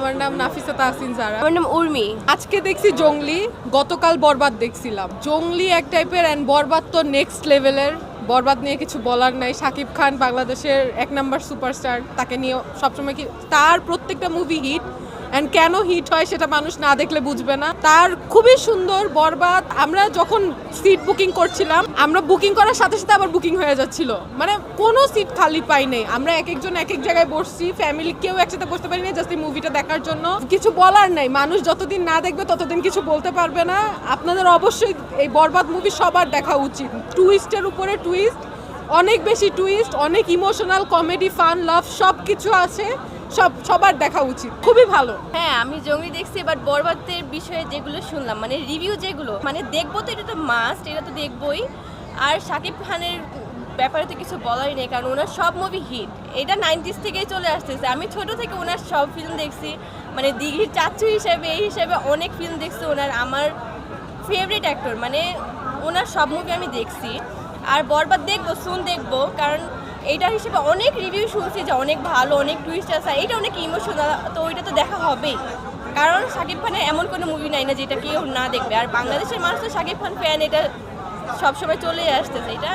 আমার নাম নাফিসা তাহসিন জারা। আমার নাম উর্মি। আজকে দেখছি জংলি গতকাল বরবাদ দেখছিলাম। জংলি এক টাইপের অ্যান্ড বরবাদ তো নেক্সট লেভেলের বরবাদ নিয়ে কিছু বলার নাই। শাকিব খান বাংলাদেশের এক নাম্বার সুপারস্টার তাকে নিয়ে সবসময় কি তার প্রত্যেকটা মুভি হিট অ্যান্ড কেন হিট হয় সেটা মানুষ না দেখলে বুঝবে না। তার খুবই সুন্দর, বরবাদ। আমরা যখন সিট বুকিং করছিলাম, আমরা বুকিং করার সাথে সাথে আবার বুকিং হয়ে যাচ্ছিল। মানে কোনো সিট খালি পাই নাই। আমরা এক একজন এক এক জায়গায় বসছি ফ্যামিলি কেউ একসাথে বসতে পারি না জাস্ট এই মুভিটা দেখার জন্য। কিছু বলার নাই। মানুষ যতদিন না দেখবে, ততদিন কিছু বলতে পারবে না। আপনাদের অবশ্যই এই বরবাদ মুভি সবার দেখা উচিত। টুইস্টের উপরে টুইস্ট অনেক বেশি টুইস্ট অনেক ইমোশনাল কমেডি ফান লাভ সব কিছু আছে। সব, সবার দেখা উচিত। খুবই ভালো। হ্যাঁ আমি জঙ্গলি দেখছি বাট বরবাদের বিষয়ে যেগুলো শুনলাম মানে রিভিউ যেগুলো মানে দেখব তো এটা তো মাস্ট এটা তো দেখবই। আর শাকিব খানের ব্যাপারে তো কিছু বলারই নেই, কারণ ওনার সব মুভি হিট এটা নাইনটিস থেকেই চলে আসতেছে। আমি ছোট থেকে ওনার সব ফিল্ম দেখছি মানে দিঘির চাচু হিসেবে, এই হিসেবে অনেক ফিল্ম দেখছি ওনার। আমার ফেভারিট অ্যাক্টর মানে ওনার সব মুভি আমি দেখছি। আর বরবাদ দেখব শুন দেখব, কারণ এইটা হিসেবে অনেক রিভিউ শুনছি যে অনেক ভালো অনেক টুইস্ট আছে। এইটা অনেক ইমোশনাল তো ওইটা তো দেখা হবেই। কারণ শাকিব খানের এমন কোনো মুভি নাই না যেটা কেউ না দেখবে। আর বাংলাদেশের মানুষ তো শাকিব খান ফ্যান এটা সবসময় চলে আসতেছে। এটা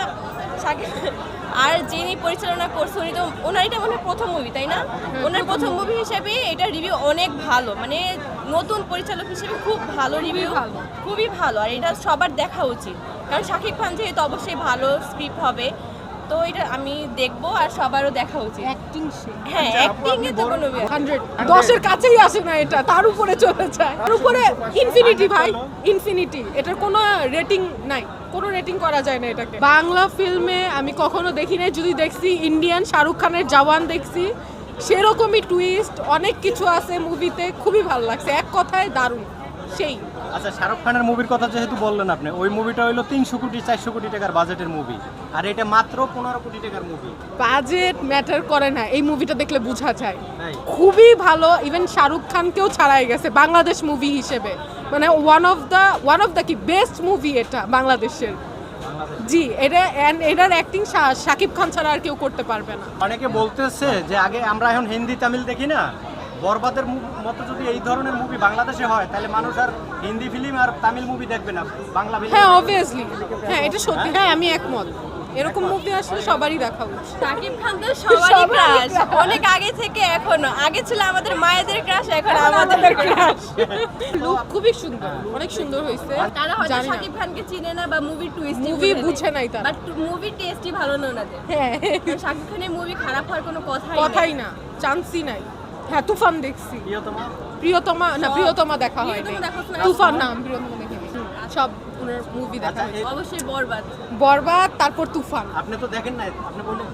শাকিব আর যিনি পরিচালনা করছে উনি তো ওনার এটা মনে হয় প্রথম মুভি তাই না? ওনার প্রথম মুভি হিসেবে এটা রিভিউ অনেক ভালো। মানে নতুন পরিচালক হিসেবে খুব ভালো রিভিউ ভালো। খুবই ভালো। আর এটা সবার দেখা উচিত। কারণ শাকিব খান যেহেতু অবশ্যই ভালো স্ক্রিপ্ট হবে তো এটা আমি দেখব আর সবারও দেখা উচিত। অ্যাক্টিং হ্যাঁ অ্যাক্টিং এ তো কোনো ব্যাপার- হান্ড্রেড দশের কাছেই আসে না এটা তার উপরে চলে যায়। তার উপরে ইনফিনিটি ভাই ইনফিনিটি এটার কোনো রেটিং নাই। কোনো রেটিং করা যায় না এটাকে। বাংলা ফিল্মে আমি কখনো দেখি নাই যদি দেখছি ইন্ডিয়ান শাহরুখ খানের জওয়ান দেখছি সেরকমই টুইস্ট অনেক কিছু আছে মুভিতে খুবই ভালো লাগছে। এক কথায় দারুণ। সেই। আচ্ছা শাহরুখ খানের মুভির কথা যেহেতু বললেন আপনি ওই মুভিটা হইল তিনশো কোটি চারশো কোটি টাকার বাজেটের মুভি। আর এটা মাত্র পনেরো কোটি টাকার মুভি। বাজেট ম্যাটার করে না এই মুভিটা দেখলে বোঝা যায়। খুবই ভালো ইভেন শাহরুখ খানকেও ছাড়াই গেছে বাংলাদেশ মুভি হিসেবে। মানে one of the one of the কি বেস্ট মুভি এটা বাংলাদেশের। জি এটা এটার অ্যাক্টিং শাকিব খান ছাড়া আর কেউ করতে পারবে না। অনেকে বলতেছে যে আগে আমরা এখন হিন্দি তামিল দেখি না বরবাদের মু- মতো যদি এই ধরনের মুভি বাংলাদেশে হয় তাহলে মানুষ আর হিন্দি ফিল্ম আর তামিল মুভি দেখবে না বাংলা film হ্যাঁ অবভিয়াসলি হ্যাঁ এটা সত্যি। হ্যাঁ আমি একমত। এরকম মুভি আসলে সবারই দেখা উচিত। শাকিব খান তো সবারই ক্রাশ অনেক আগে থেকে এখনও। আগে ছিল আমাদের মায়েদের ক্রাশ এখন আমাদের ক্রাশ লুক খুবই সুন্দর। অনেক সুন্দর হয়েছে। তারা হয়তো শাকিব খানকে চিনে না বা মুভি টুইস্ট মুভি বুঝে নাই তারা। বাট মুভি টেস্টই ভালো না ওনাদের। হ্যাঁ। শাকিব খানের মুভি খারাপ হওয়ার কোনো কথাই কথাই না। চান্সই নাই। হ্যাঁ তুফান দেখছি। প্রিয়তমা? না প্রিয়তমা দেখা হয় না? তুফান নাম। প্রিয়তমা দেখিনি সব ওনার মুভি দেখা আচ্ছা, হয়েছে। এই- অবশ্যই বরবাদ। বরবাদ তারপর তুফান। আপনি তো দেখেন নাই আপনি বললেন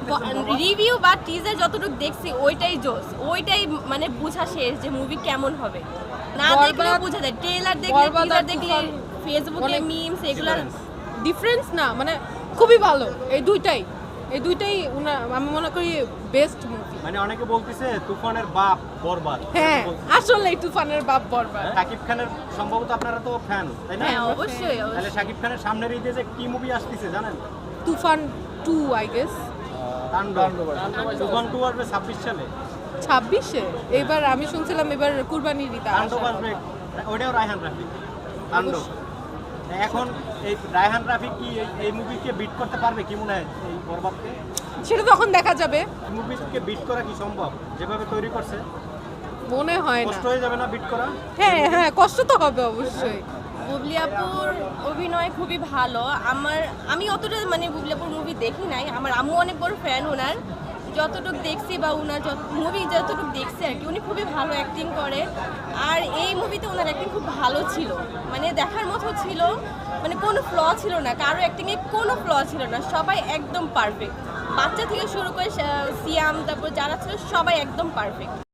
রিভিউ বা টিজার যতটুকু দেখছি ওইটাই জোস ওইটাই মানে বোঝা শেষ যে মুভি কেমন হবে। না দেখলেও বোঝা যায়। ট্রেলার দেখলে টিজার দেখলে ফেসবুকে মিমস এগুলো ডিফারেন্স না মানে খুবই ভালো। এই দুইটাই। এই দুইটাই আমি মনে করি বেস্ট মুভি মানে অনেকে বলতেছে তুফানের বাপ বরবাদ। হ্যাঁ। আসলে তুফানের বাপ বরবাদ। শাকিব খানের সম্ভবত আপনারা তো ফ্যান তাই না? হ্যাঁ অবশ্যই তাহলে শাকিব খানের সামনের ঈদে যে কি মুভি আসতেছে জানেন? Toofan two I guess Toofan two আসবে ছাব্বিশ সালে। ছাব্বিশে? এবার আমি শুনছিলাম এবার কুরবানির ঈদ আসবে। ওটাও রায়হান রাফি। তাণ্ডব। এখন এই রায়হান রাফি কি এই- এই মুভিকে বিট করতে পারবে? কি মনে হয় এই বরবাদকে? সেটা তখন দেখা যাবে। মুভিকে বিট করা কি সম্ভব? যেভাবে তৈরি করছে মনে হয় না। কষ্ট হয়ে যাবে না বিট করা? হ্যাঁ হ্যাঁ কষ্ট তো হবে অবশ্যই। বুবলি আপুর অভিনয় খুবই ভালো। আমার আমি অতটা মানে বুবলি আপুর মুভি দেখি নাই। আমার আম্মু অনেক বড় ফ্যান ওনার। যতটুকু দেখছি বা ওনার যত মুভি যতটুকু দেখছি আর কি, উনি খুবই ভালো অ্যাক্টিং করে। আর এই মুভিতে ওনার অ্যাক্টিং খুব ভালো ছিল। মানে দেখার মতো ছিল মানে কোনো ফ্ল ছিল না। কারও অ্যাক্টিংয়ে কোনো ফ্ল ছিল না। সবাই একদম পারফেক্ট বাচ্চা থেকে শুরু করে সিয়াম, তারপর যারা ছিল, সবাই একদম পারফেক্ট